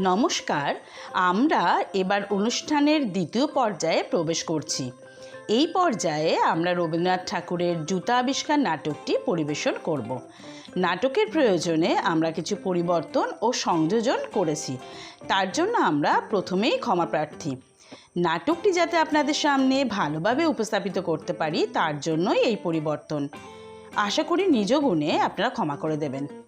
নমস্কার, আমরা এবার অনুষ্ঠানের দ্বিতীয় পর্যায়ে প্রবেশ করছি। এই পর্যায়ে আমরা রবীন্দ্রনাথ ঠাকুরের জুতা আবিষ্কার নাটকটি পরিবেশন করব। নাটকের প্রয়োজনে আমরা কিছু পরিবর্তন ও সংযোজন করেছি। তার জন্য আমরা প্রথমেই ক্ষমা প্রার্থী। নাটকটি যাতে আপনাদের সামনে ভালোভাবে উপস্থাপিত করতে পারি, তার জন্যই এই পরিবর্তন। আশা করি নিজ গুণে আপনারা ক্ষমা করে দেবেন।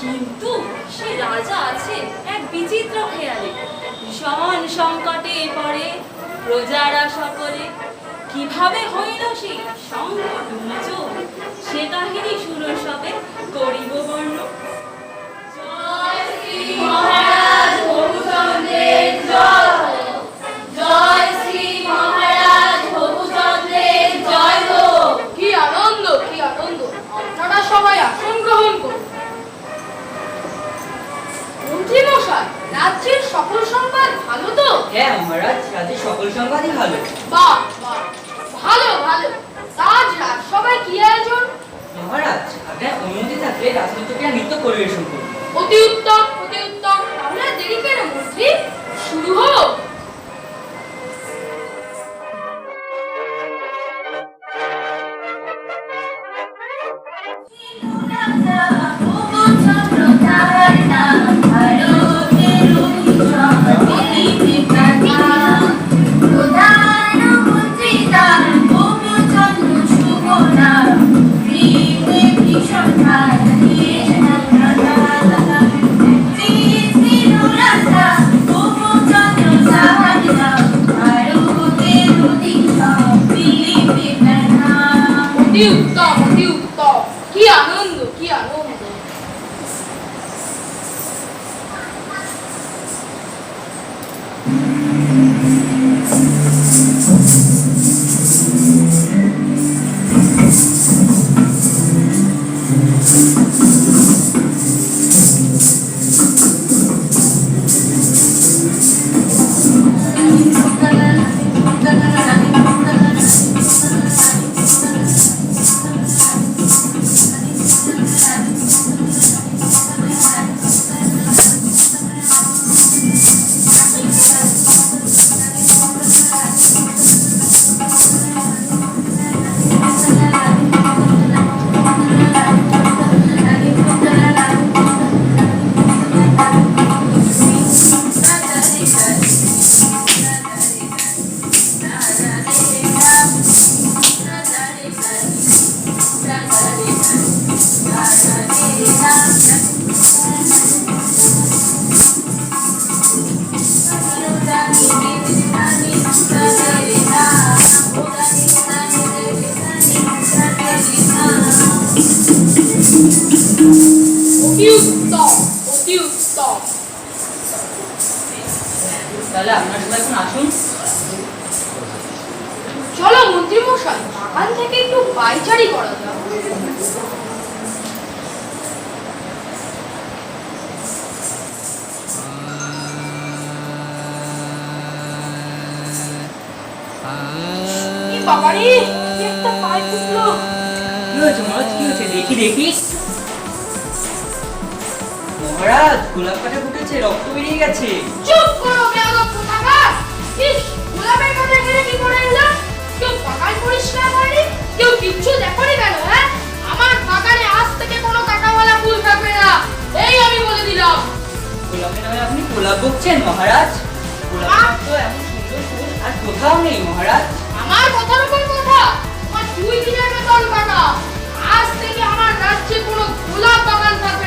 কিন্তু সে রাজা আছে এক বিচিত্র খেয়ালে, ভীষণ সংকটে পড়ে প্রজারা সকলে। কীভাবে হইল সে সংকট সে কাহিনী শুনো সবে, করিব বর্ণ। মহারাজ গৌরচন্দ্রের জয়। Hilton, Hilton. Que amor! এখন আসুন চলো মন্ত্রী মশাই বাগান থেকে একটু পাইচারি করা যাক। বাবারে একটা পাই ফুটলো। হয়েছে মহারাজ কি হয়েছে? দেখি দেখি। মহারাজ গোলাপ কাটা ফুটেছে রক্ত বেরিয়ে গেছে। চুপ করো ইস গোলাপের কাছে গেলে কি করে এলো? কেউ বাগান পরিষ্কার করেনি কেউ কিচ্ছু দেখনি কেন হ্যাঁ? আমার বাগানে আজ থেকে কোনো কাটাওয়ালা ফুল থাকবে না এই আমি বলে দিলাম। গোলাপের নামে আপনি গোলাপ বকছেন মহারাজ? গোলাপ তো এমন সুন্দর ফুল আর কোথাও নেই মহারাজ। আমার কথার উপর কথা তোমার দুই দিনের বেতন কাটা আজ থেকে আমার রাজ্যে কোনো গোলাপ বাগান থাকবে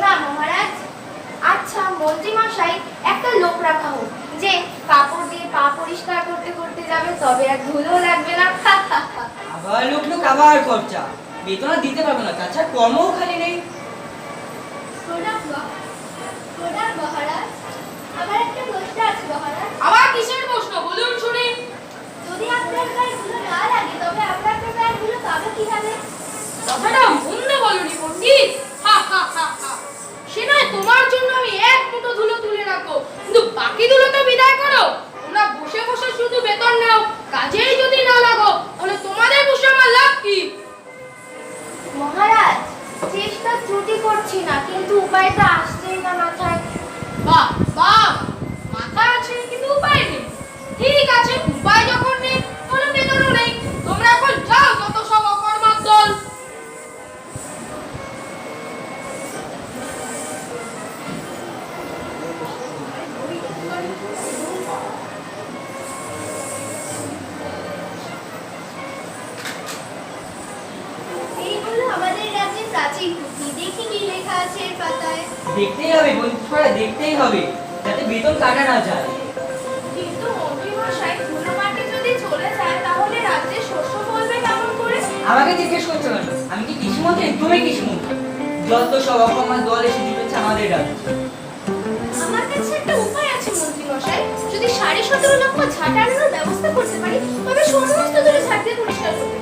না মহারাজ। আচ্ছা মন্ত্রী মশাই একটা লোক রাখা হোক যে কাপড় দিয়ে পা পরিষ্কার করতে করতে যাবে তবে আর ধুলো লাগবে না। আবার লোক লোক আবার খরচা। বেতন দিতে পারব না তাছাড়া কর্মও খালি নেই। প্রণাম ম- প্রণাম মহারাজ। আমার একটা প্রশ্ন আছে মহারাজ। আবার কিসের প্রশ্ন? বলুন শুনি। যদি আপনার না লাগে তবে আপনার গায়ে পাবে কীভাবে? কথাটা মন্দ বলনি পণ্ডিত। হা হা হা হা। সে নয় তোমার জন্য আমি এক মুঠো ধুলো দেখতেই হবে বন্ধু ছড়া দেখতেই হবে যাতে বেতন কাটা না যায়। কিন্তু মন্ত্রী মশাই ধুলো মাটি যদি চলে যায় তাহলে রাজ্যের শস্য ফলবে কেমন করে? আমাকে জিজ্ঞেস করছ কেন? আমি কি কৃষিমন্ত্রী? একদমই কৃষিমন্ত্রী। যত সব অকর্মার দল এসে জুটেছে আমাদের রাজ্যে। আমার কাছে একটা উপায় আছে মন্ত্রী মশাই যদি সাড়ে সতেরো লক্ষ ঝাঁটানোর ব্যবস্থা করতে পারি তবে সমস্ত ধরে ঝাঁট দিয়ে পরিষ্কার করতে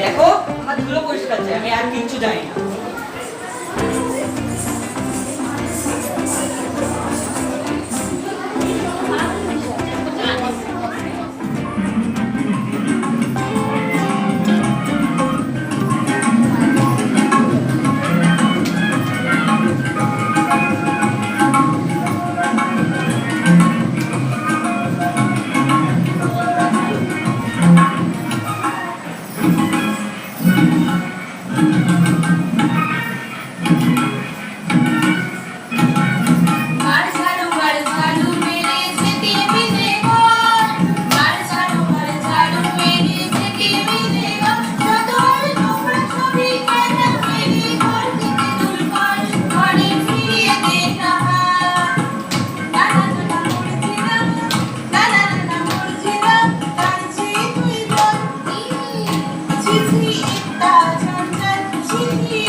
দেখো আমার ধুলো পরিষ্কার চাই আমি আর কিচ্ছু জানি না। Thank you.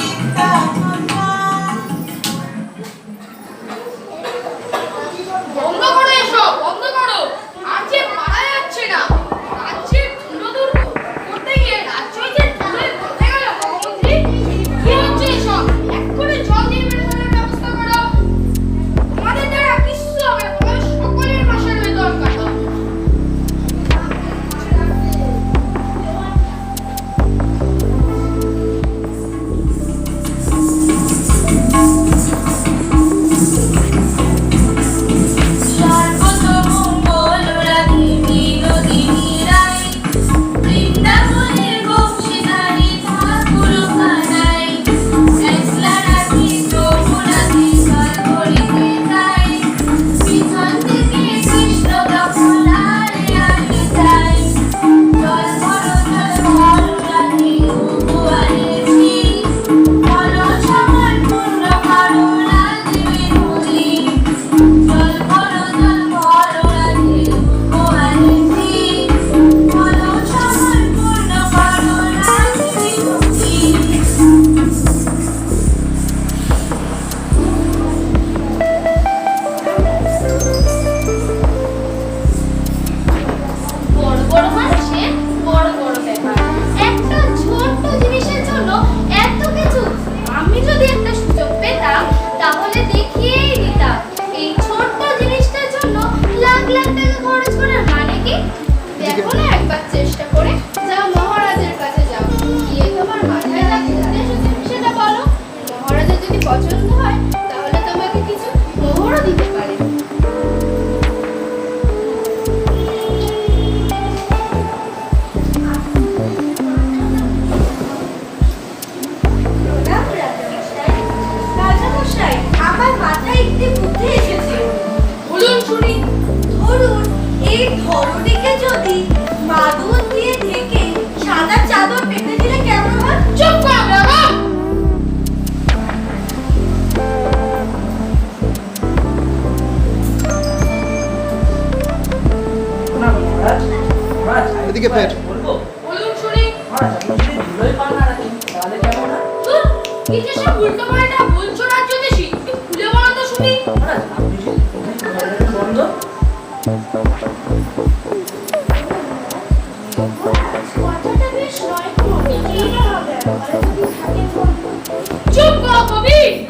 much for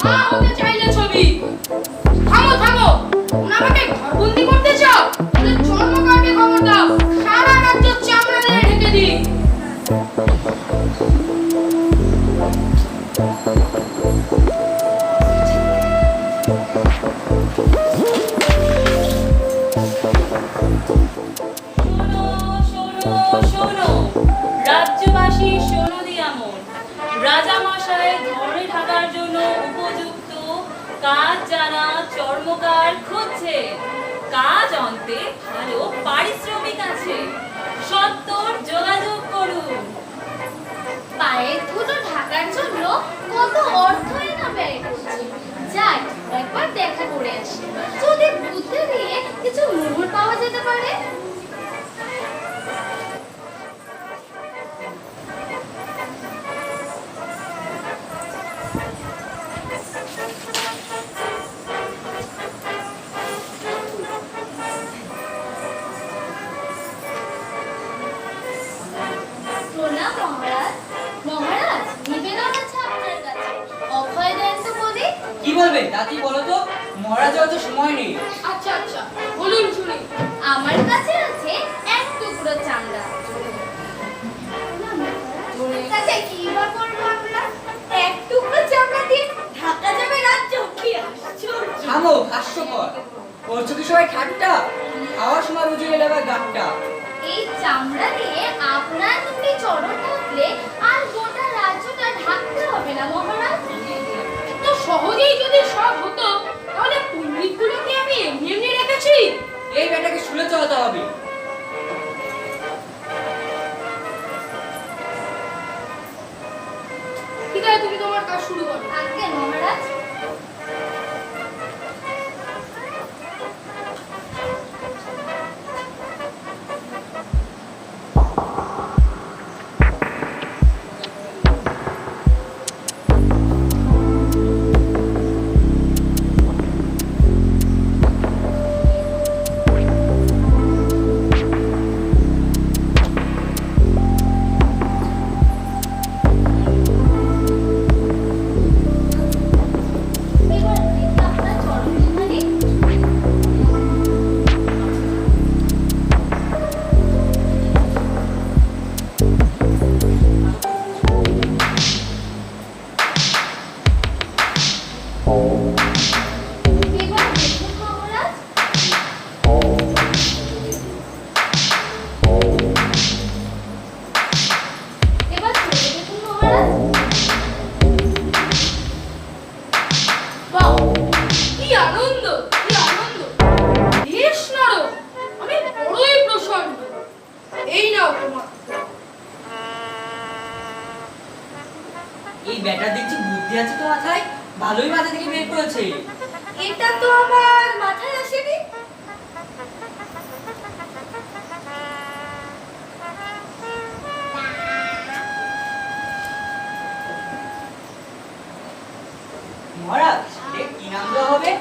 কবি না কাজ জানা চর্মকার খুঁজছে, কাজ অন্তে ভালো পারিশ্রমিক আছে। সত্তর যোগাযোগ করুন। পায়ের ধুলো ঢাকার জন্য কত অর্থই না ব্যয় করছে? যাই একবার দেখা করে আসি। যদি বুদ্ধি দিয়ে কিছু মুহুর পাওয়া যেতে পারে? আশ্চর্য হাস্যকর। করছ কি সবাই ঠাট্টা খাওয়ার সময় গেলে আবার গাট্টা। এই চামড়া দিয়ে আপনার দুটি চরণ থাকলে আর গোটা রাজ্যটা ঢাকতে হবে না মহারাজ? তো সহজেই যদি সব হতো তাহলে পণ্ডিতগুলোকে আমি এমনি এমনি রেখেছি? এই ব্যাটাকে শুলে চলাতে হবে। ঠিক আছে তুমি তোমার কাজ শুরু করো। আজ্ঞে মহারাজ। এই বেটা দেখছি বুদ্ধি আছে তো মাথায়? ভালোই মাথা থেকে বের করেছে। এটা তো আমার মাথায় আসেনি। মহারাজ কি নাম দেওয়া হবে?